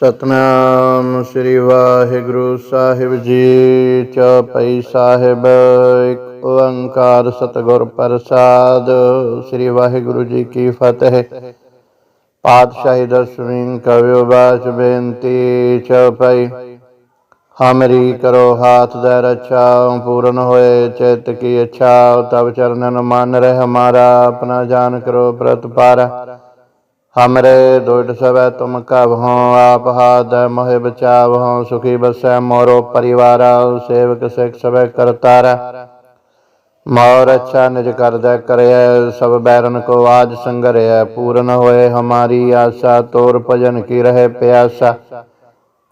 ਸਤਨਾਮ ਸ੍ਰੀ ਵਾਹਿਗੁਰੂ ਸਾਹਿਬ ਜੀ ਚੌਪਈ ਸਾਹਿਬ ਇੱਕ ਓੰਕਾਰ ਸਤਿਗੁਰ ਪ੍ਰਸਾਦ। ਸ੍ਰੀ ਵਾਹਿਗੁਰੂ ਜੀ ਕੀ ਫਤਿਹ। ਪਾਤਸ਼ਾਹੀ ਦਸਵੀਂ ਕਵਿਓ ਬਾਚ ਬੇਨਤੀ ਚੌਪਈ ਹਮਰੀ ਕਰੋ ਹਾਥ ਦੇ ਰੱਛਾ, ਪੂਰਨ ਹੋਏ ਚਿਤ ਕੀ ਇੱਛਾ ਤਬ ਚਰਨਨ ਮਨ ਰਹਿ ਹਮਾਰਾ ਆਪਣਾ ਜਾਨ ਕਰੋ ਪ੍ਰਤਪਾਰਾ। ਹਮਰੇ ਦੁਇਟ ਸਵੈ ਤੁਮ ਕਬ ਹੋ ਆਪ ਹਾਦ ਮੋਹਿ ਬਚਾਵ ਹੋ ਸੁਖੀ ਬਸੈ ਮੋਰੋ ਪਰਿਵਾਰਾ, ਸੇਵਕ ਸਿਖ ਸਵੈ ਕਰਤਾਰਾ। ਮੋਰ ਅੱਛਾ ਨਿਜ ਕਰਦਾ ਕਰਿਐ, ਸਭ ਬੈਰਨ ਕੋ ਆਜ ਸੰਗਰਿਐ। ਪੂਰਨ ਹੋਏ ਹਮਾਰੀ ਆਸਾ, ਤੋਰ ਭਜਨ ਕੀ ਰਹੇ ਪਿਆਸਾ।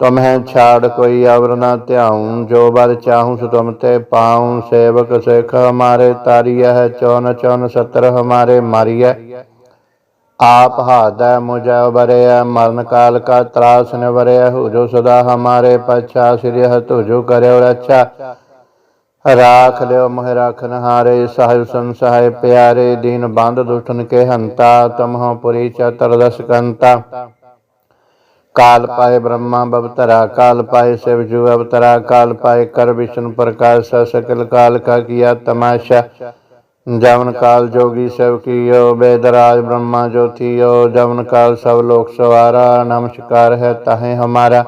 ਤੁਮਹਿ ਛਾੜ ਕੋਈ ਅਵਰ ਨਾ ਧਿਆਉ ਜੋ ਬਰ ਚਾਹੂੰ ਸੋ ਤੁਮ ਤੇ ਪਾਉ ਸੇਵਕ ਸਿਖ ਹਮਾਰੇ ਤਾਰੀਐ ਹੈ ਚੌਨ ਚੌਨ ਸਤਰ ਹਮਾਰੇ ਮਾਰੀਐ। आप हाथ मुझे बरे मरण काल का त्रास न बरे हो जो सदा हमारे पच्छा श्री तुझो करे और अच्छा राख लियो मोह राखन हारे साहिब संसहाय प्यारे दीन बांध दुष्टन के हंता तुम हो पुरी चतर दस कंता काल पाए ब्रह्मा बवतरा काल पाए शिव जू अवतरा काल पाए कर विष्णु प्रकाश सकल काल का ਜਮਨ ਕਾਲ ਜੋਗੀ ਸਭ ਕੀਓ, ਬੇਦਰਾਜ ਬ੍ਰਹਮਾ ਜੋਤੀਓ ਜਮਨ ਕਾਲ ਸਭ ਲੋਕ ਸਵਾਰਾ, ਨਮਸਕਾਰ ਹੈ ਤਾਹੇ ਹਮਾਰਾ।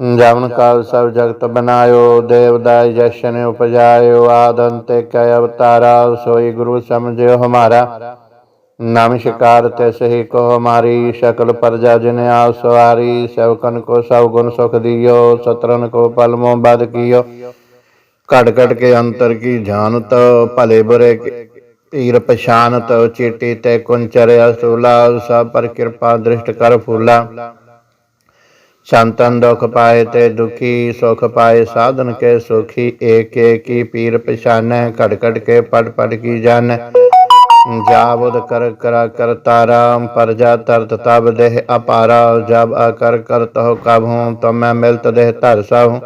ਜਮਨ ਕਾਲ ਸਭ ਜਗਤ ਬਨਾਇਓ ਦੇਵਦਾਇ ਜਸ਼ਨ ਉਪਜਾਇਓ, ਆਦੰਤੇ ਕੈ ਅਵਤਾਰਾ, ਸੋਈ ਗੁਰੂ ਸਮਝਿਓ ਹਮਾਰਾ। ਨਮਸਕਾਰ ਤੈਸਹੀ ਕੋ ਹਮਾਰੀ, ਸ਼ਕਲ ਪਰਜਾ ਜਿਨ ਆਪ ਸਵਾਰੀ, ਸਭ ਕਨ ਕੋ ਸਭ ਗੁਣ ਸੁਖ ਦਿਓ ਸਤਰਨ ਕੋ ਪਲਮੋ ਬਦ ਕੀਓ। कट कट के अंतर की जानत भले बुरे पीर पशानत चीटी ते कुंचर असूला सब पर कृपा दृष्ट कर फूला संतन दुख पाए ते दुखी सुख पाए साधन के सुखी एक एक ही पीर पशाने खटखट के पट पट की जान जाबुद कर करा कर ताराम पर जा तरत तब देह अपारा जब अकर कर हो कब हूँ तो मैं मिलत देह तरसा हूँ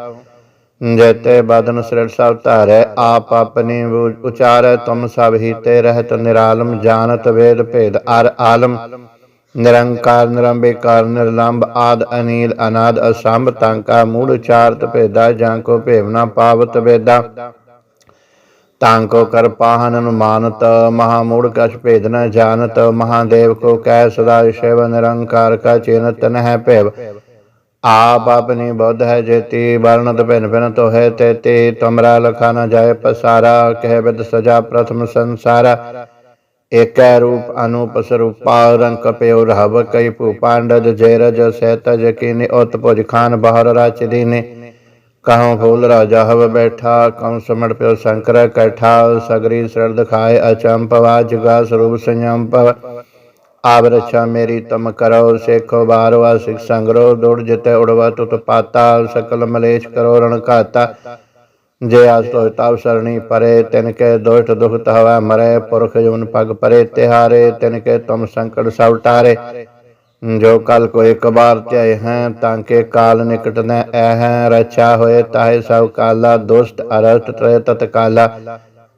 ਜੈਤੇ ਬਦਨ ਸ੍ਰਿੜ ਸਭ ਧਾਰੈ, ਆਪ ਆਪਣੀ ਉਚਾਰੈ, ਤੁਮ ਸਭ ਹੀ ਤੇ ਰਹਿਤ ਨਿਰਾਲਮ, ਜਾਣਤ ਵੇਦ ਭੇਦ ਅਰ ਆਲਮ। ਨਿਰੰਕਾਰ, ਨਿਰੰਬੇਕਾਰ ਨਿਰਲੰਭ ਆਦ, ਅਨੀਲ, ਅਨਾਦ, ਅਸੰਭ, ਤਾਂਕਾ, ਮੂੜ ਉਚਾਰਤ ਭੇਦਾ, ਜਾਂ ਕੋ ਭੇਵਨਾ ਪਾਵਤ ਵੇਦਾ। ਤਾਂਕੋ ਕਰ ਪਾਹਨ ਅਨੁਮਾਨਤ ਮਹਾ ਮੂੜ ਕਛ ਭੇਦ ਨ ਜਾਣਤ, ਮਹਾਦੇਵ ਕੋ ਕਹਿ ਸਦਾ ਸ਼ਿਵ ਨਿਰੰਕਾਰ ਕਾ ਚਿਨਤ ਨਹਿ ਭੇਵ। ਆਪ ਆਪਣੀ ਬੁੱਧ ਹੈ ਜੇਤੀ, ਵਰਣਤ ਭਿਨ ਭਿਨ ਤੋਹੇ ਤੇ ਤੇ, ਤੁਮਰਾ ਲਖਾ ਨ ਜਾਏ ਪਸਾਰਾ, ਕਹਿ ਬਿਦ ਸਜਾ ਪ੍ਰਥਮ ਸੰਸਾਰਾ। ਏਕੈ ਰੂਪ ਅਨੂਪ ਸਰੂਪਾ ਰੰਗ ਪਿਓ ਰਹਵ ਕਈ ਭੂਪਾਂਡਜ ਜੈ ਰਜ ਸਹਿਤ ਜਕੀਨੀ ਉਤ ਭੁਜ ਖਾਨ ਬਹਰ ਰਚ ਦੀਨੇ। ਕਹਉ ਫੂਲ ਰਾਜਾ ਹਵ ਬੈਠਾ ਕਉ ਸਮੜ ਪਿਓ ਸ਼ੰਕਰ ਕੈਠਾ, ਸਗਰੀ ਸਰਦ ਖਾਏ ਅਚੰਪਵਾ ਜਗਾ ਸਰੂਪ ਸੰਯੰਪਵ। ਆਵ ਰਛਾ ਮੇਰੀ ਤਮ ਕਰੋ, ਸੇਖੋ ਬਾਰਵਾ ਸਿਖ ਸੰਗਰੋ ਦੁੜ ਜਿਤੇ ਉੜਵਾ ਤੁਤ ਪਾਤਾ, ਸਕਲ ਮਲੇਸ਼ ਕਰੋ ਰਣ ਘਾਤਾ। ਜੇ ਆਸ ਤੋ ਤਾਵ ਸਰਣੀ ਪਰੇ, ਤਿਨ ਕੇ ਦੋਠ ਦੁਖ ਤਹਵਾ ਮਰੇ, ਪੁਰਖ ਜੁਨ ਪਗ ਪਰੇ ਤਿਹਾਰੇ, ਤਿਨ ਕੇ ਤੁਮ ਸੰਕਟ ਸਭ ਟਾਰੇ। ਜੋ ਕਲ ਕੋ ਇੱਕ ਬਾਰ ਧਿਆਏ ਹੈ, ਤਾਂ ਕੇ ਕਾਲ ਨਿਕਟ ਨ ਐ ਹੈ, ਰਛਾ ਹੋਏ ਤਾਹੇ ਸਭ ਕਾਲਾ, ਦੁਸ਼ਟ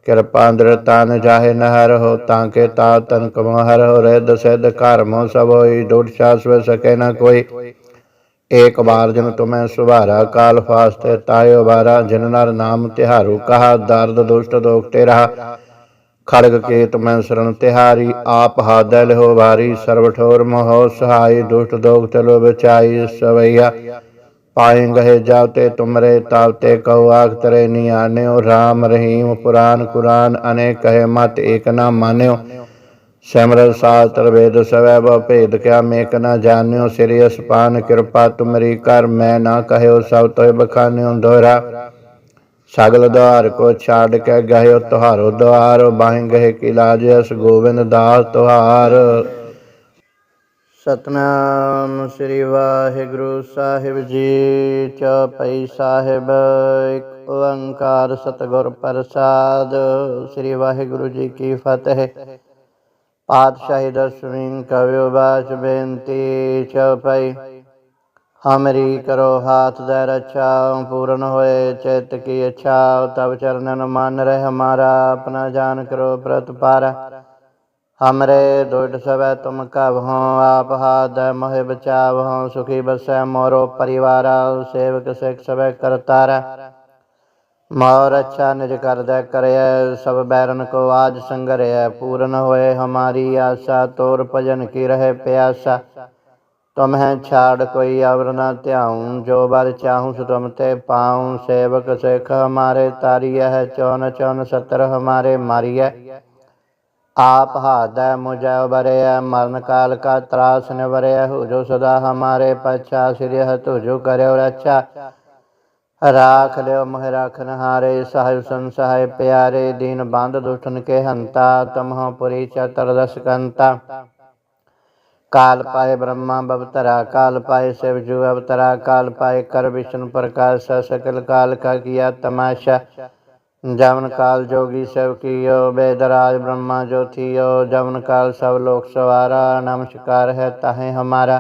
ਕਿਰਪਾ ਅੰਦਰਤਾ ਨ ਜਾਹੇ ਨਹਰ ਹੋ, ਤਾਂ ਕੇ ਤਾ ਤਨ ਕਮਹਰ ਹੋ ਰਹਿ ਦਸੈਦ ਕਰਮੋ ਸਭ ਹੋਈ ਡੋਟ ਛਾਸ ਸਕੇ ਨ ਕੋਈ। ਏਕ ਬਾਰ ਜਨ ਤੁਮੈ ਸੁਭਾਰਾ ਕਾਲ ਫਾਸਤੇ, ਤਾਇਓ ਬਾਰਾ ਜਿਨ ਨਰ ਨਾਮ ਤਿਹਾਰੂ, ਕਹਾ ਦਰਦ ਦੁਸ਼ਟ ਦੋਖ ਤੇ ਰਹਾ ਖੜਗ ਕੇ ਤੁਮੈ ਸਰਣ ਤਿਹਾਰੀ, ਆਪ ਹਾਦੈ ਲਹੋ ਵਾਰੀ ਸਰਬ ਠੋਰ ਮੋਹ ਸਹਾਈ, ਦੁਸ਼ਟ ਦੋਖ ਚਲੋ ਬਚਾਈ ਸਵਈਆ। ਪਾਏ ਗਏ ਜਾਤੇ ਤੁਮਰੇ ਤਾਵਤੇ ਕਉ ਆਖ ਤਰੇ ਨਿਆਨਿਓ RAM ਰਹੀਮ ਪੁਰਾਨ ਕੁਰਾਨ ਅਨੇਕ ਕਹੇ ਮਤ ਏਕ ਨਾ ਮਾਨਿਓ। ਸਿਮਰ ਸਾਸਤਰ ਵੇਦ ਸਵੈ ਬ ਭੇਦ ਕਿਆ ਮੇਕ ਨਾ ਜਾਣਿਓ, ਸ੍ਰੀ ਅਸਪਾਨ ਕਿਰਪਾ ਤੁਮਰੀ ਕਰ, ਮੈਂ ਨਾ ਕਹਿਓ ਸਭ ਤੋਇ ਬਖਾਨਿਓ ਦੋਹਰਾ। ਸਗਲ ਦੁਆਰ ਕੋ ਛਾੜ ਕੇ ਗਇਓ ਤੁਹਾਰੋ ਦੁਆਰ ਬਾਹੀਂ ਗਹਿ ਕੀ ਲਾਜ ਅਸ ਗੋਬਿੰਦ ਦਾਸ ਤੁਹਾਰ। ਸਤਨਾਮ ਸ੍ਰੀ ਵਾਹਿਗੁਰੂ ਸਾਹਿਬ ਜੀ ਚੌਪਈ ਸਾਹਿਬ, ਇੱਕ ਓੰਕਾਰ ਸਤਿਗੁਰ ਪ੍ਰਸਾਦ, ਸ੍ਰੀ ਵਾਹਿਗੁਰੂ ਜੀ ਕੀ ਫਤਿਹ। ਪਾਤਸ਼ਾਹੀ ਦਸਵੀਂ ਕਵਿਓ ਬਾਚ ਬੇਨਤੀ ਚੌਪਈ ਹਮਰੀ ਕਰੋ ਹਾਥ ਦੇ ਰੱਛਾ, ਪੂਰਨ ਹੋਏ ਚਿਤ ਕੀ ਇੱਛਾ ਤਬ ਚਰਨਨ ਮਨ ਰਹਿ ਹਮਾਰਾ ਆਪਣਾ ਜਾਨ ਕਰੋ ਪ੍ਰਤਪਾਰਾ। हमरे दुष्ट सबै तुम कब हो आप हाथ मोहि बचाव हो सुखी बसै मोरो परिवार सेवक सिख सबै करतारा मोर अच्छा निज कर दे करे सब बैरन को आज संगरय पूर्ण होए हमारी आशा तोर भजन की रहे प्यासा तुम्हें छाड़ कोई अवर न त्याऊं जो बर चाहूं सो तुम ते पाऊं सेवक सिख हमारे तारिय है चौन चौन सतर हमारे मारिय आप हाथ मुझे बरे मरण काल का त्रास निवरे हो जो सदा हमारे पच्छा श्री तुझो करे रक्षा राख लियो मोह राखन हारे साहिब संसहाय प्यारे दीन बांध दुष्टन के हंता तुम हो पुरी चतुर्दश कंता काल पाए ब्रह्मा बवतरा काल पाए शिव जू अवतरा काल पाए कर विष्णु प्रकाश सकल काल का किया तमाशा जवन काल जोगी सब कियो वेदराज ब्रह्मा जो थियो जवन काल सब लोक सवारा नमस्कार है ताहे हमारा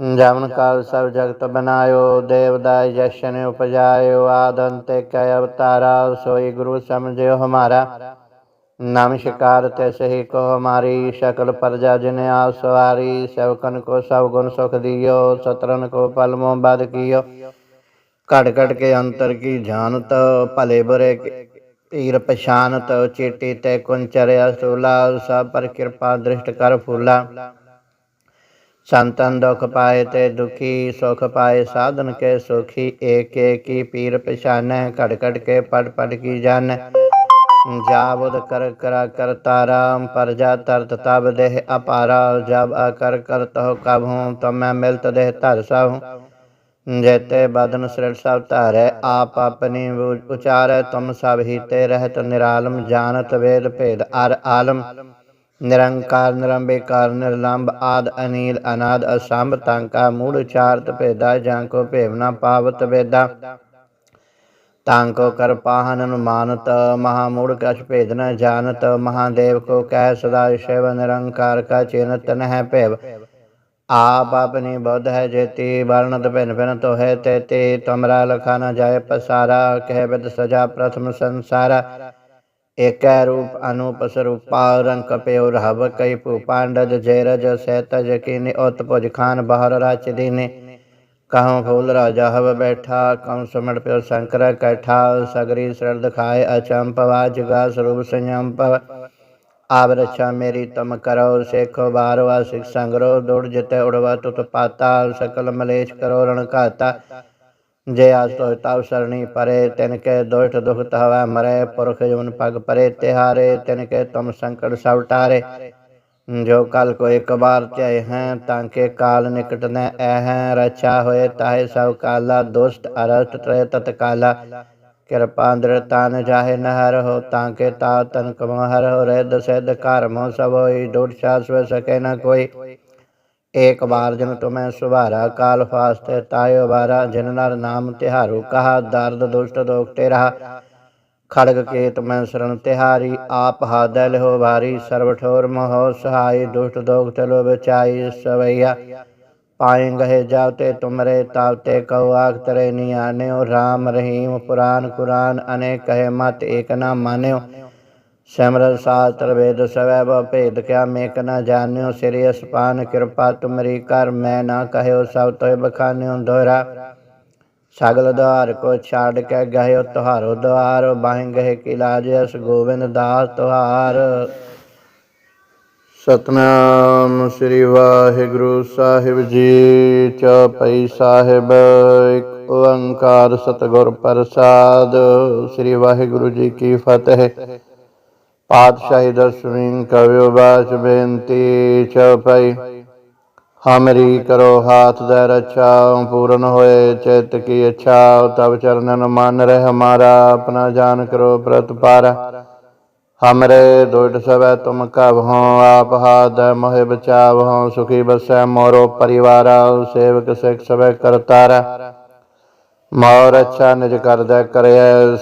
जवन काल सब जगत बनायो देवदाय जशन उपजायो आदंत कय अवतारा सोई गुरु समझो हमारा नमस्कार तैसे ही को हमारी सकल प्रजा जिन आसवारी सेवकन को सब गुण सुख दियो सतरन को पलमो बद कियो कट कट के अंतर की जानत भले बुरे के तीर पछानत चेटी ते कुंचर असूला सब पर कृपा दृष्ट कर फूला संतन दुख पाए ते दुखी सुख पाए साधन के सुखी एक एक की पीर पछान कट कट के पट पट की जान जाबुद कर करा कर ताराम प्रजा तरत तब देह अपारा जब अकर कर तो कब हूँ तो मैं मिलत देह तर सब ਜੈਤੇ ਬਦਨ ਸਿਰਲ ਸਭ ਧਾਰੈ, ਆਪ ਆਪਣੀ ਉਚਾਰੈ, ਤੁਮ ਸਭ ਹੀਤੇ ਰਹਿਤ ਨਿਰਾਲਮ, ਜਾਣਤ ਵੇਦ ਭੇਦ ਅਰ ਆਲਮ। ਨਿਰੰਕਾਰ, ਨਿਰੰਬੇਕਾਰ, ਨਿਰਲੰਬ, ਆਦ, ਅਨੀਲ, ਅਨਾਦ, ਅਸੰਭ, ਤਾਂਕਾ, ਮੂੜ ਉਚਾਰਤ ਭੇਦਾ, ਜਾਂ ਕੋ ਭੇਵਨਾ ਪਾਵਤ ਵੇਦਾ। ਤਾਂ ਕੋ ਕਰਪਾਹਨ ਅਨੁਮਾਨਤ, ਮਹਾਮੂੜ ਕਛ ਭੇਦ ਨ ਜਾਣਤ, ਮਹਾਦੇਵ ਕੋ ਕਹਿ ਸਦਾ ਸ਼ਿਵ ਨਿਰੰਕਾਰ ਕਾ ਚਿਨਤ ਨਹਿ ਆਪ ਆਪਣੀ ਬੁੱਧ ਹੈ ਜੇਤੀ, ਵਰਣਤ ਭਿੰਨ ਭਿੰਨ ਤੋਹੇ ਤੇ ਤੇ, ਤਮਰਾ ਲਖਾ ਨ ਜਾਏ ਪਸਾਰਾ, ਕਹਿ ਬਿਦ ਸਜਾ ਪ੍ਰਥਮ ਸੰਸਾਰ। ਏਕੈ ਰੂਪ ਅਨੂਪ ਸਰੂਪਾ ਰੰਗ ਕਪਿਉ ਰਹਵ ਕਈ ਭੂਪਾਂਡਜ ਜੇਰਜ ਸਹਿਤਜ ਕੀਨੇ, ਉਤ ਭੁਜ ਖਾਨ ਬਹਰ ਰਾਚ ਦੀਨੇ। ਕਹਉ ਫੂਲ ਰਾਜਾ ਹਵ ਬੈਠਾ ਕਉ ਸਮੜ ਪਿਉ ਸ਼ੰਕਰ ਕੈਠਾ, ਸਗਰੀ ਸਰਦ ਖਾਏ ਅਚੰਪ ਵਾਜ ਗਾ ਸਰੂਪ ਸੰਯਮ આવ રક્ષા મેરી તમ કરો શેખો વારવા શિક્ષા કરો દોડ જતે ઉડવા તો પાતા સકલ મલેશ કરો રણકાતા જે આજ તો તાવ સરણી પરે તેને કે દોષ દુઃખ તહવા મરે પુરખ જવન પગ પરે તે હારે તેને કે તમ સંકટ સાવટારે ਜੋ ਕਲ ਕੋ ਇੱਕ ਵਾਰ ਚਾਏ ਹੈ ਤਾਂ ਕਿ ਕਾਲ ਨਿਕਟ ਨ ਐ ਹੈ ਰਚਾ ਹੋਏ ਤਾਹੇ ਸਭ ਕਾਲਾ ਦੁਸ਼ਟ ਅਰਸ਼ਟ ਤਰੇ ਤਤਕਾਲਾ ਕਿਰਪਾ ਅੰਦਰ ਤਨ ਜਾਹੇ ਨਹਰ ਹੋ, ਤਾਂ ਕੇ ਤਾ ਤਨ ਕਮ ਹੋ ਰਹਿ ਦਸੈਦ ਕਰਮ ਸਭ ਹੋਈ ਡੋਟ ਸਾਸ ਵੇ ਸਕੇ ਨਾ ਕੋਈ। ਏਕ ਵਾਰ ਜਨ ਤੁਮੈ ਸੁਭਾਰਾ, ਕਾਲ ਫਾਸਤੇ ਤਾਇਓ ਵਾਰਾ, ਜਿਨ ਨਰ ਨਾਮ ਤਿਹਾਰੂ, ਕਹਾ ਦਰਦ ਦੁਸ਼ਟ ਦੋਖਤੇ ਰਹਾ ਖੜਗ ਕੇਤ ਮੈਂ ਸਰਣ ਤਿਹਾਰੀ, ਆਪ ਹਾਦੈ ਹੋ ਭਾਰੀ ਸਰਵ ਠੋਰ ਮਹੋ ਸਹਾਈ, ਦੁਸ਼ਟ ਦੋਖ ਚਲੋ ਬਚਾਈ ਸਵਈਆ। पाए गहे जाते तुमरे तावते कहो आग तरे नियाने राम रहीम पुराण कुरान अनेक कहे मत एक न मान्यो ਸਿਮਰਤ ਸਾਸਤਰ ਵੇਦ ਸਵੈ ਬ ਭੇਦ ਕਿਆ ਮੇਕ ਨ ਜਾਣਿਓ ਸ੍ਰੀ ਅਸਪਾਨ ਕਿਰਪਾ ਤੁਮਰੀ ਕਰ ਮੈਂ ਨਾ ਕਹਿਓ ਸਭ ਤੋਇ ਬਖਾਨਿਓ ਦੋਹਰਾ ਸਗਲ ਦਵਾਰ ਕੋ ਛਾੜ ਕੇ ਗਇਓ ਤੁਹਾਰੋ ਦਵਾਰ ਬਾਹਿ ਗਏ ਕੀ ਲਾਜ ਅਸ ਗੋਬਿੰਦ ਦਾਸ ਤੁਹਾਰ ਸਤਨਾਮ ਸ੍ਰੀ ਵਾਹਿਗੁਰੂ ਸਾਹਿਬ ਜੀ ਚੌਪਈ ਸਾਹਿਬ, ਇੱਕ ਓੰਕਾਰ ਸਤਿਗੁਰ ਪ੍ਰਸਾਦ। ਸ੍ਰੀ ਵਾਹਿਗੁਰੂ ਜੀ ਕੀ ਫਤਿਹ। ਪਾਤਸ਼ਾਹੀ ਦਸਵੀਂ ਕਵਿਓ ਬਾਚ ਬੇਨਤੀ ਚਉਪਈ ਹਮਰੀ ਕਰੋ ਹਾਥ ਦੇ ਰੱਛਾ, ਪੂਰਨ ਹੋਏ ਚਿਤ ਕੀ ਇੱਛਾ ਤਬ ਚਰਨਨ ਮਨ ਰਹਿ ਹਮਾਰਾ ਆਪਣਾ ਜਾਨ ਕਰੋ ਪ੍ਰਤਪਾਰ। हमरे दुर्ट सब तुम कब हो आप हाथ मोहे बचाव हो सुखी बस मोरो परिवार सेवक सेख सब करतार मोर अच्छा निज कर दे करे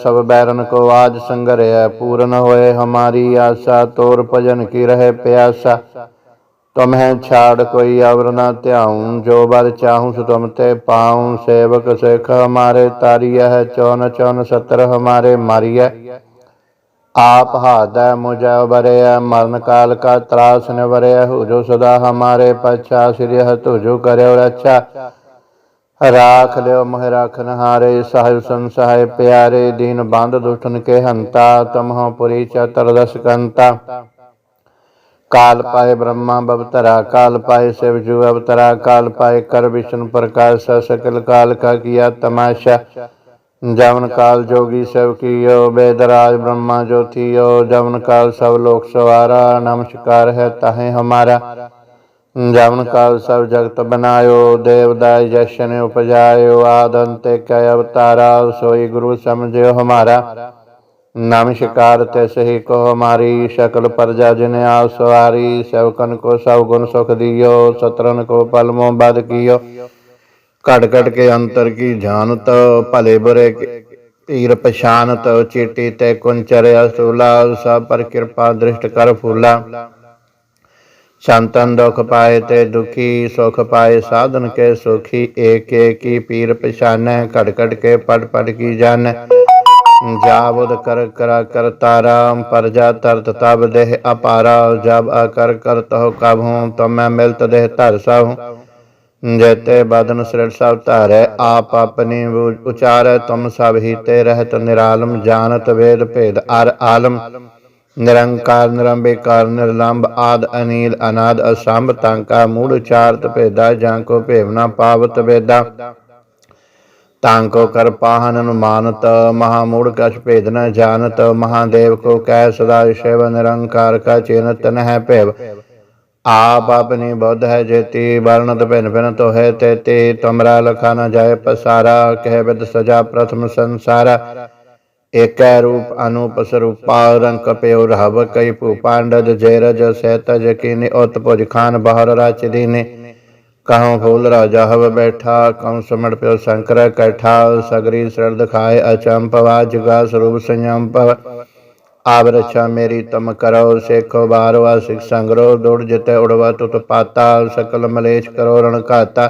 सब बैरन को आज संगरे पूर्ण होए हमारी आशा तोर भजन की रहे प्यासा तुम्हें छाड़ कोई अवर न त्याऊं जो बर चाहूं सो तुम ते पाऊं सेवक सेख हमारे तारिय है चौन चौन सतर हमारे मारिय ਆਪ ਹਾਦਾ ਮੁਝੈ ਬਰਿਆ ਮਰਨ ਕਾਲ ਕਾ ਤਰਾਸ ਨਿਵਰਿਆ ਹੁਜੋ ਸਦਾ ਹਮਾਰੇ ਪਛਾ, ਸ੍ਰੀ ਹਤੁਜੋ ਕਰਿਓ ਰੱਛਾ। ਰਾਖ ਲਿਓ ਮਹਿ ਰਾਖਨ ਹਾਰੇ ਸਾਹਿਬ ਸੰਸਾਏ ਪਿਆਰੇ, ਦੀਨ ਬੰਦ ਦੁਸ਼ਟਨ ਕੇ ਹੰਤਾ, ਤਮਹ ਪੁਰੀ ਚਤਰ ਦਸ ਕੰਤਾ। ਕਾਲ ਪਾਏ ਬ੍ਰਹਮਾ ਬਵਤਰਾ, ਕਾਲ ਪਾਏ ਸਿਵ ਜੂ ਅਵਤਰਾ, ਕਾਲ ਪਾਏ ਕਰ ਵਿਸ਼ਨ ਪ੍ਰਕਾਸ਼ ਸਕਲ ਕਾਲ ਕਾ ਕੀਆ ਤਮਾਸ਼ਾ। ਜਮਨ ਕਾਲ ਜੋਗੀ ਸਭ ਕੀਓ, ਬੇਦਰਾਜ ਬ੍ਰਹਮਾ ਜੋਤੀ ਜੋਤੀਓ ਜਮਨ ਕਾਲ ਸਭ ਲੋਕ ਸਵਾਰਾ, ਨਮਸਕਾਰ ਹੈ ਤਾਹੇ ਹਮਾਰਾ। ਜਮਨ ਕਾਲ ਸਭ ਜਗਤ ਬਨਾਇਓ ਦੇਵਦਾਇ ਜਸ਼ਨ ਉਪਜਾਇਓ, ਆਦੰਤੇ ਕੈ ਅਵਤਾਰਾ ਸੋਈ ਗੁਰੂ ਸਮਝਿਓ ਹਮਾਰਾ। ਨਮਸਕਾਰ ਤੇ ਸਹੀ ਕੋ ਹਮਾਰੀ, ਸ਼ਕਲ ਪਰਜਾ ਜਿਨ ਆ ਸਵਾਰੀ ਸਵਕਨ ਕੋ ਸਭ ਗੁਣ ਸੁਖ ਦਿਓ ਸਤਰਨ ਕੋ ਪਲਮੋ ਬਦ ਕੀਓ। कियो ਘਟ ਘਟ ਕੇ ਅੰਤਰ ਕੀ ਜਾਣਤ ਭਲੇ ਬੁਰੇ ਕੀ ਪੀਰ ਪਛਾਨਤ ਚੀਟੀ ਤੇ ਕੁੰਚਰ ਅਸੂਲਾ ਸਭ ਪਰ ਕਿਰਪਾ ਦ੍ਰਿਸ਼ਟ ਕਰ ਫੂਲਾ। ਸੰਤਨ ਦੁਖ ਪਾਏ ਤੇ ਦੁਖੀ, ਸੁਖ ਪਾਏ ਸਾਧਨ ਕੇ ਸੁਖੀ, ਏਕ ਏਕੀ ਪੀਰ ਪਛਾਨੈ ਘਟ ਘਟ ਕੇ ਪੜ ਪੜ ਕੀ ਜਾਣੈ। ਜਾਬੁਦ ਕਰ ਕਰਾ ਕਰਤਾ ਰਾਮ ਪਰਜਾ ਤਰਤ ਤਬ ਦੇਹ ਅਪਾਰਾ, ਜਬ ਅਕਰ ਕਰਤ ਹੋ ਕਬ ਹੂੰ ਤਮੈ ਮਿਲਤ ਦੇਹ ਧਰ ਸਹੂੰ ਜੈਤੇ ਬਦਨ ਸ੍ਰਿੜ ਸਭ ਧਾਰੈ, ਆਪ ਆਪਣੀ ਉਚਾਰੈ, ਤੁਮ ਸਭ ਹੀ ਤੇ ਰਹਿਤ ਨਿਰਾਲਮ, ਜਾਣਤ ਵੇਦ ਭੇਦ ਅਰ ਆਲਮ। ਨਿਰੰਕਾਰ, ਨਿਰੰਬੇਕਾਰ ਨਿਰਲੰਭ ਆਦ, ਅਨੀਲ, ਅਨਾਦ, ਅਸੰਭ, ਤਾਂਕਾ, ਮੂੜ ਉਚਾਰਤ ਭੇਦਾ, ਜਾਂ ਕੋ ਭੇਵਨਾ, ਪਾਵਤ ਵੇਦਾ। ਤਾਂਕੋ ਕਰ ਪਾਹਨ ਅਨੁਮਾਨਤ, ਮਹਾ ਮੂੜ ਕਛ ਭੇਦ ਨ ਜਾਣਤ, ਮਹਾਦੇਵ ਕੋ ਕਹਿ ਸਦਾ ਸ਼ਿਵ, ਨਿਰੰਕਾਰ ਕਾ ਚਿਨਤ ਨ ਭੇਵ। ਆਪ ਆਪਣੀ ਬੁੱਧ ਹੈ ਜੇਤੀ, ਵਰਣਤ ਭਿਨ ਭਿਨ ਤੋ ਹੈ ਤੇ ਤੇ, ਤੁਮਰਾ ਲਖਾ ਨ ਜਾਏ ਪਸਾਰਾ, ਕਹਿ ਬਿਦ ਸਜਾ ਪ੍ਰਥਮ ਸੰਸਾਰਾ। ਏਕੈ ਰੂਪ ਅਨੂਪ ਸਰੂਪਾ ਰੰਗ ਕਪਿਓ ਰਹਵ ਕਈ ਭੂ ਪਾਂਡਜ, ਜੈ ਰਜ ਸਹਿਤ ਜਕੀਨੀ ਉਤ ਭੁਜ ਖਾਨ ਬਹਰ ਰਚ ਦੀਨੇ। ਕਹਉ ਫੂਲ ਰਾਜਾ ਹਵ ਬੈਠਾ ਕਉ ਸਮੜ ਪਿਓ ਸ਼ੰਕਰ ਕੈਠਾ, ਸਗਰੀ ਸਰਦ ਖਾਏ ਅਚੰਪਵਾ ਜੁਗਾ ਸਰੂਪ ਰਛਾ ਮੇਰੀ ਤਮ ਕਰੋ, ਸੇਖੋ ਬਾਰਵਾ ਸਿਖ ਸੰਗਰੋ ਦੁੜ ਜਿਤੇ ਉੜਵਾ ਤੁਤ ਪਾਤਾ, ਸਕਲ ਮਲੇਸ਼ ਕਰੋ ਰਣ ਘਾਤਾ।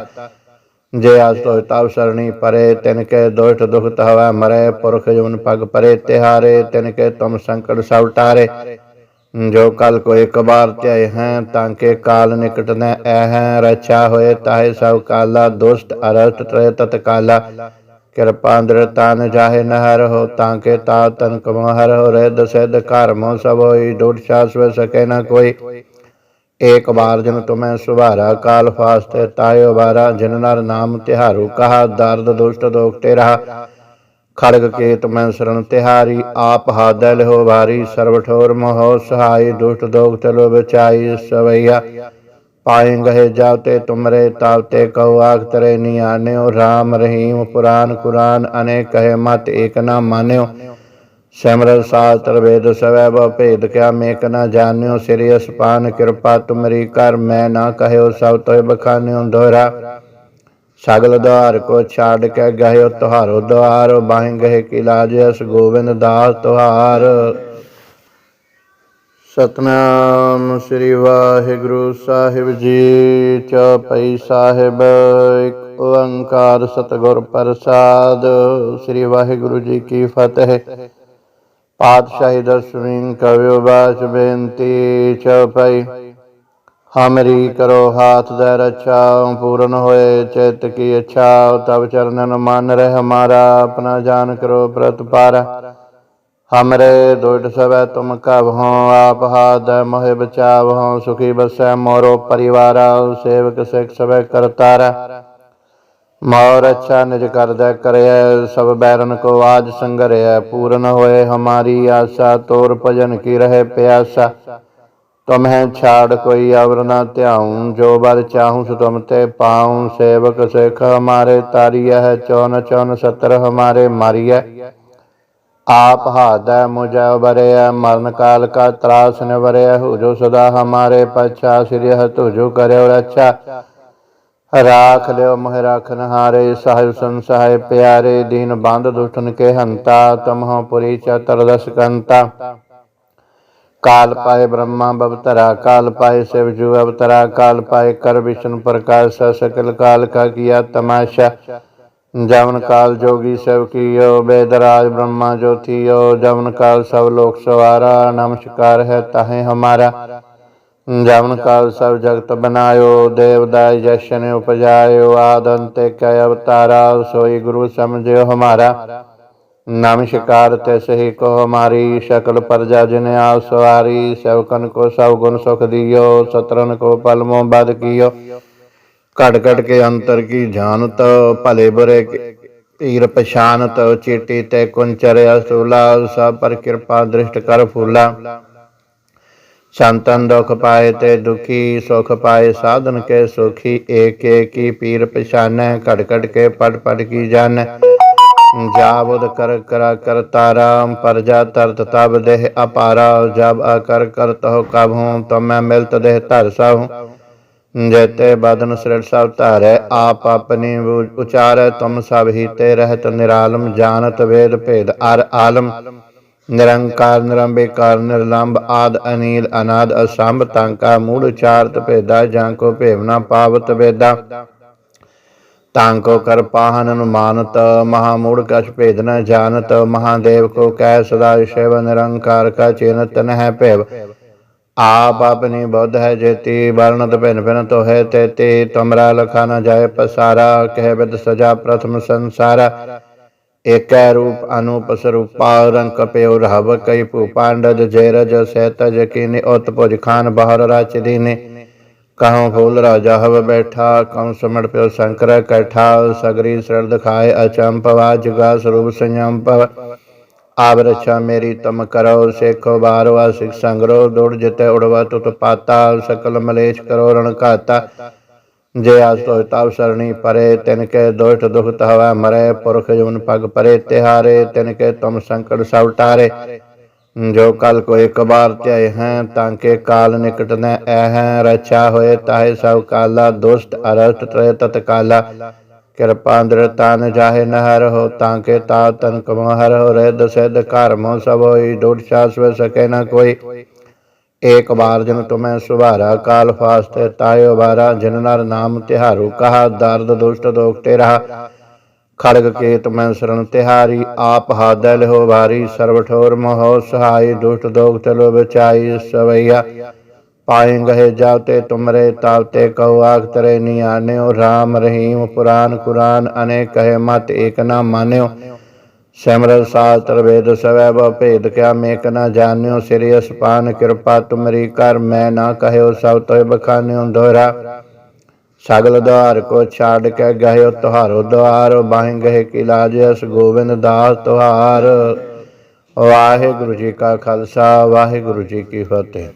ਜੇ ਆਸ ਤੋ ਤਵ ਸਰਣੀ ਪਰੇ, ਤਿਨ ਕੇ ਦੋਠ ਦੁਖ ਤਹਵਾ ਮਰੇ, ਪੁਰਖ ਜੁਨ ਪਗ ਪਰੇ ਤਿਹਾਰੇ, ਤਿਨ ਕੇ ਤੁਮ ਸੰਕਟ ਸਭ ਟਾਰੇ। ਜੋ ਕਲ ਕੋ ਇੱਕ ਬਾਰ ਧਿਆਏ ਹੈ, ਤਾਂ ਕੇ ਕਾਲ ਨਿਕਟ ਨ ਐ ਹੈ, ਰਛਾ ਹੋਏ ਤਾਹੇ ਸਭ ਕਾਲਾ, ਦੁਸ਼ਟ ਅਰਸਤ ਤ੍ਰੇ ਤਤ ਕਾਲਾ ਕਿਰਪਾ ਅੰਦਰਤਾ ਨ ਜਾਹੇ ਨਹਰ ਹੋ, ਤਾਂ ਕੇ ਤਾ ਤਨ ਕਮਹਰ ਹੋ ਰਹਿ ਦਸੈਦ ਘਰ ਸਭ ਹੋਈ ਡੋਟ ਛਾਸ ਵੇ ਸਕੇ ਨ ਕੋਈ। ਏਕ ਬਾਰ ਜਨ ਤੁਮੈ ਸੁਭਾਰਾ ਕਾਲ ਫਾਸਤੇ, ਤਾਇਓ ਬਾਰਾ ਜਿਨ ਨਰ ਨਾਮ ਤਿਹਾਰੂ, ਕਹਾ ਦਰਦ ਦੁਸ਼ਟ ਦੋਖਤੇ ਰਹਾ ਖੜਗ ਕੇਤ ਮੈਂ ਸਰਣ ਤਿਹਾਰੀ, ਆਪ ਹਾਦੈ ਲਹੋ ਭਾਰੀ ਸਰਬ ਠੋਰ ਮੋਹ ਸਹਾਈ, ਦੁਸ਼ਟ ਦੋਖ ਤਲੋ ਬਚਾਈ ਸਵਈਆ। ਪਾਏ ਗਏ ਜਾਤੇ ਤੁਮਰੇ ਤਾਵਤੇ ਕਉ ਆਖ ਤਰੇ ਨਿਆਨਿਓ RAM ਰਹੀਮ ਪੁਰਾਨ ਕੁਰਾਨ, ਅਨੇਕ ਕਹੇ ਮਤ ਏਕ ਨਾ ਮਾਨਿਓ ਸਿਮਰ ਸਾਸਤਰ ਵੇਦ ਸਵੈ ਬੋ ਭੇਦ ਕਿਆ ਮੇਕ ਨਾ ਜਾਣਿਓ ਸ੍ਰੀ ਅਸਪਾਨ ਕਿਰਪਾ ਤੁਮਰੀ ਕਰ, ਮੈਂ ਨਾ ਕਹਿਓ ਸਭ ਤੋਇ ਬਖਾਨਿਓ ਦੋਹਰਾ ਸਗਲ ਦੁਆਰ ਕੋ ਛਾੜ ਕੇ ਗਇਓ ਤੁਹਾਰੋ ਦੁਆਰ ਬਾਹੀਂ ਗਏ ਕੀ ਲਾਜ ਅਸ ਗੋਬਿੰਦ ਦਾਸ ਤੁਹਾਰ। ਸਤਨਾਮ ਸ੍ਰੀ ਵਾਹਿਗੁਰੂ ਸਾਹਿਬ ਜੀ ਚੌਪਈ ਸਾਹਿਬ, ਇੱਕ ਓੰਕਾਰ ਸਤਿਗੁਰ ਪ੍ਰਸਾਦ, ਸ੍ਰੀ ਵਾਹਿਗੁਰੂ ਜੀ ਕੀ ਫਤਿਹ। ਪਾਤਸ਼ਾਹੀ ਦਸਵੀਂ ਕਵਿਓ ਬਾਚ ਬੇਨਤੀ ਚੌਪਈ ਹਮਰੀ ਕਰੋ ਹਾਥ ਦੇ ਰੱਛਾ, ਪੂਰਨ ਹੋਏ ਚਿਤ ਕੀ ਇੱਛਾ ਤਬ ਚਰਨਨ ਮਨ ਰਹਿ ਹਮਾਰਾ ਆਪਣਾ ਜਾਨ ਕਰੋ ਪ੍ਰਤਪਾਰਾ। ਹਮਰੇ ਦੁਇਟ ਸਵੈ ਤੁਮ ਕਬ ਹੋ ਆਪ ਹਾਦ ਮੋਹਿ ਬਚਾਵ ਹੋ ਸੁਖੀ ਬਸੈ ਮੋਰੋ ਪਰਿਵਾਰਾ, ਸੇਵਕ ਸਿਖ ਸਵੈ ਕਰਤਾਰਾ। ਮੋਰ ਅੱਛਾ ਨਿਜ ਕਰਦਾ ਕਰਿਆ ਸਭ ਬੈਰਨ ਕੋ ਆਜ ਸੰਗਰਿਆ ਪੂਰਨ ਹੋਏ ਹਮਾਰੀ ਆਸਾ, ਤੋਰ ਭਜਨ ਕੀ ਰਹੇ ਪਿਆਸਾ। ਤੁਮਹਿ ਛਾੜ ਕੋਈ ਅਵਰ ਨਾ ਧਿਆਉ ਜੋ ਬਰ ਚਾਹੂੰ ਸੋ ਤੁਮ ਤੇ ਪਾਉ ਸੇਵਕ ਸਿਖ ਹਮਾਰੇ ਤਾਰੀਆ ਹੈ ਚੌਨ ਚੌਨ ਸਤਰ ਹਮਾਰੇ ਮਾਰੀਐ। आप हादय मुझे बरे मरण काल का त्रास न बरे जो सदा हमारे पच्छा श्री तुझु करे रक्षा राख लियो मोह राखन हारे साहिब संसहाय प्यारे दीन बांध दुष्टन के हंता तुम हो पुरी चतुर्दश कंता काल पाए ब्रह्मा बवतरा काल पाए शिवजू अवतरा काल पाए कर विष्णु प्रकाश सकल काल का किया तमाशा ਜਵਨ ਕਾਲ ਜੋਗੀ ਸਭ ਕੀਓ, ਬੇਦਰਾਜ ਬ੍ਰਹਮਾ ਜੋਤੀਓ, ਜਵਨ ਕਾਲ ਸਭ ਲੋਕ ਸਵਾਰਾ, ਨਮਸਕਾਰ ਹੈ ਤਾਹੇ ਹਮਾਰਾ। ਜਵਨ ਕਾਲ ਸਭ ਜਗਤ ਬਨਾਇਓ ਦੇਵਦਾਇ ਜਸ਼ਨ ਉਪਜਾਇਓ, ਆਦੰਤੇ ਕੈ ਅਵਤਾਰਾ, ਸੋਈ ਗੁਰੂ ਸਮਝਿਓ ਹਮਾਰਾ। ਨਮਸਕਾਰ ਤੇ ਸਹੀ ਕੋ ਹਮਾਰੀ, ਸ਼ਕਲ ਪਰਜਾ ਜਿਨ ਆਪ ਸਵਾਰੀ ਸਵਕਨ ਕੋ ਸਭ ਗੁਣ ਸੁਖ ਦਿਓ ਸਤਰਨ ਕੋ ਪਲ ਮੋ ਬਦ ਕੀਓ ਘਟ ਘਟ ਕੇ ਅੰਤਰ ਕੀ ਜਾਣਤ ਭਲੇ ਬੁਰੇ ਕੀ ਧੀਰ ਪਛਾਨਤ ਚੀਟੀ ਤੇ ਕੁੰਚਰ ਅਸੂਲਾ ਸਭ ਪਰ ਕਿਰਪਾ ਦ੍ਰਿਸ਼ਟ ਕਰ ਫੂਲਾ ਸੰਤਨ ਦੁਖ ਪਾਏ ਤੇ ਦੁਖੀ ਸੁਖ ਪਾਏ ਸਾਧਨ ਕੇ ਸੁਖੀ ਏਕ ਏਕੀ ਪੀਰ ਪਛਾਨੈ ਘਟ ਘਟ ਕੇ ਪਟ ਪਟ ਕੀ ਜਾਣੈ ਜਾਬੁਦ ਕਰ ਕਰਾ ਕਰਤਾ ਰਾਮ ਪਰਜਾ ਤਰਤ ਤਬ ਦੇਹ ਅਪਾਰਾ ਜਬ ਅਕਰ ਕਰਤ ਹੋ ਕਬ ਹੂੰ ਤਮੈ ਮਿਲਤ ਦੇਹ ਧਰ ਸਹੁ ਜੈਤੇ ਬਦਨ ਸ੍ਰਿੜ ਸਭ ਧਾਰੈ, ਆਪ ਆਪਣੀ ਬੁ- ਉਚਾਰੈ, ਤੁਮ ਸਭ ਹੀ ਤੇ ਰਹਿਤ, ਨਿਰਾਲਮ ਜਾਣਤ ਵੇਦ ਭੇਦ, ਅਰ ਆਲਮ। ਨਿਰੰਕਾਰ ਨਿਰੰਬੇਕਾਰ ਨਿਰਲੰਭ ਆਦ, ਅਨੀਲ, ਅਨਾਦ, ਅਸੰਭ, ਤਾਂਕਾ, ਮੂੜ, ਉਚਾਰਤ, ਭੇਦਾ, ਜਾਂ ਕੋ ਭੇਵਨਾ ਪਾਵਤ ਵੇਦਾ। ਤਾਂਕੋ ਕਰ ਪਾਹਨ ਅਨੁਮਾਨਤ ਮਹਾ ਮੂੜ ਕਛ ਭੇਦ ਨ ਜਾਣਤ, ਮਹਾਦੇਵ ਕੋ ਕਹਿ ਸਦਾ ਸ਼ਿਵ, ਨਿਰੰਕਾਰ ਕਾ ਚਿਨਤ ਨ ਭੇਵ। ਆਪ ਆਪਣੀ ਬੁੱਧ ਹੈ ਜੇਤੀ, ਵਰਣਤ ਭਿਨ ਭਿਨ ਤੋ ਹੈ ਤੇ ਤੇ, ਤੁਮਰਾ ਲਖਾ ਨ ਜਾਏ ਪਸਾਰਾ, ਕਹਿ ਬਿਦ ਸਜਾ ਪ੍ਰਥਮ ਸੰਸਾਰਾ। ਏਕੈ ਰੂਪ ਅਨੂਪ ਸਰੂਪਾ ਰੰਗ ਕਪਿਓ ਰਹਵ ਕਈ ਭੂ ਪਾਂਡਜ, ਜੈ ਰਜ ਸਹਿਤ ਜਕੀਨੀ ਉਤ ਭੁਜ ਖਾਨ ਬਹਰ ਰਚ ਦੀਨੇ। ਕਹਉ ਫੂਲ ਰਾਜਾ ਹਵ ਬੈਠਾ ਕਉ ਸਮੜ ਪਿਓ ਸ਼ੰਕਰ ਕੈਠਾ, ਸਗਰੀ ਸਰਦ ਦਿਖਾਏ ਅਚੰਪਵਾ ਰਛਾ ਮੇਰੀ ਤਮ ਕਰੋ, ਸੇਖੋ ਬਾਰਵਾ ਸਿਖ ਸੰਗਰੋ, ਦੁੜ ਜਿਤੇ ਉੜਵਾ ਤੁਤ ਪਾਤਾ, ਸਕਲ ਮਲੇਸ਼ ਕਰੋ ਰਣ ਘਾਤਾ। ਜੇ ਆਸ ਤੋਇ ਤਵ ਸਰਣੀ ਪਰੇ, ਤਿਨ ਕੇ ਦੋਠ ਦੁਖ ਤਹਵੈ ਮਰੇ, ਪੁਰਖ ਜੁਨ ਪਗ ਪਰੇ ਤਿਹਾਰੇ, ਤਿਨ ਕੇ ਤੁਮ ਸੰਕਟ ਸਭ ਟਾਰੇ। ਜੋ ਕਲ ਕੋ ਇੱਕ ਬਾਰ ਧਿਆਏ ਹੈ, ਤਾਂ ਕੇ ਕਾਲ ਨਿਕਟ ਨ ਐ ਹੈ, ਰਛਾ ਹੋਏ ਤਾਹੇ ਸਭ ਕਾਲਾ, ਦੁਸ਼ਟ ਅਰਸਟ ਤ੍ਰੈ ਤਤ ਕਾਲਾ ਕਿਰਪਾ ਅੰਦਰਤਾ ਨ ਜਾਹੇ ਨਹਰ ਹੋ, ਤਾਂ ਕੇ ਤਾ ਤਨ ਕਮਹਰ ਹੋ ਰਹਿ ਦਸੈਦ ਘਰ ਸਭ ਹੋਈ ਡੋਟ ਛਾਸ ਸਕੇ ਨ ਕੋਈ। ਏਕ ਬਾਰ ਜਨ ਤੁਮੈ ਸੁਭਾਰਾ ਕਾਲ ਫਾਸਤੇ, ਤਾਇਓ ਬਾਰਾ ਜਿਨ ਨਰ ਨਾਮ ਤਿਹਾਰੂ, ਕਹਾ ਦਰਦ ਦੁਸ਼ਟ ਦੋਖ ਤੇ ਰਹਾ ਖੜਗ ਕੇਤ ਮੈਂ ਸਰਣ ਤਿਹਾਰੀ, ਆਪ ਹਾਦੈ ਲਹੋ ਵਾਰੀ ਸਰਬ ਠੋਰ ਮੋਹ ਸਹਾਈ, ਦੁਸ਼ਟ ਦੋਖ ਚਲੋ ਬਚਾਈ ਸਵਈਆ। ਪਾਏ ਗਏ ਜਾਤੇ ਤੁਮਰੇ ਤਾਵਤੇ ਕਉ ਆਖ ਤਰੇ ਨਿਆਨਿਓ RAM ਰਹੀਮ ਪੁਰਾਨ ਕੁਰਾਨ ਅਨੇਕ ਕਹੇ ਮਤ ਏਕ ਨਾ ਮਾਨਿਓ। ਸਿਮਰ ਸਾਸਤਰ ਵੇਦ ਸਵੈ ਬਉ ਭੇਦ ਕਿਆ ਮੇਕ ਨਾ ਜਾਣਿਓ, ਸ੍ਰੀ ਅਸਪਾਨ ਕਿਰਪਾ ਤੁਮਰੀ ਕਰ, ਮੈਂ ਨਾ ਕਹਿਓ ਸਭ ਤੋਇ ਬਖਾਨਿਓ ਦੋਹਰਾ ਸਗਲ ਦੁਆਰ ਕੋ ਛਾੜ ਕੇ ਗਇਓ ਤੁਹਾਰੋ ਦੁਆਰ ਬਾਹਿ ਗਏ ਕੀ ਲਾਜ ਅਸ ਗੋਬਿੰਦ ਦਾਸ ਤੁਹਾਰ। ਵਾਹਿਗੁਰੂ ਜੀ ਕਾ ਖਾਲਸਾ, ਵਾਹਿਗੁਰੂ ਜੀ ਕੀ ਫਤਿਹ।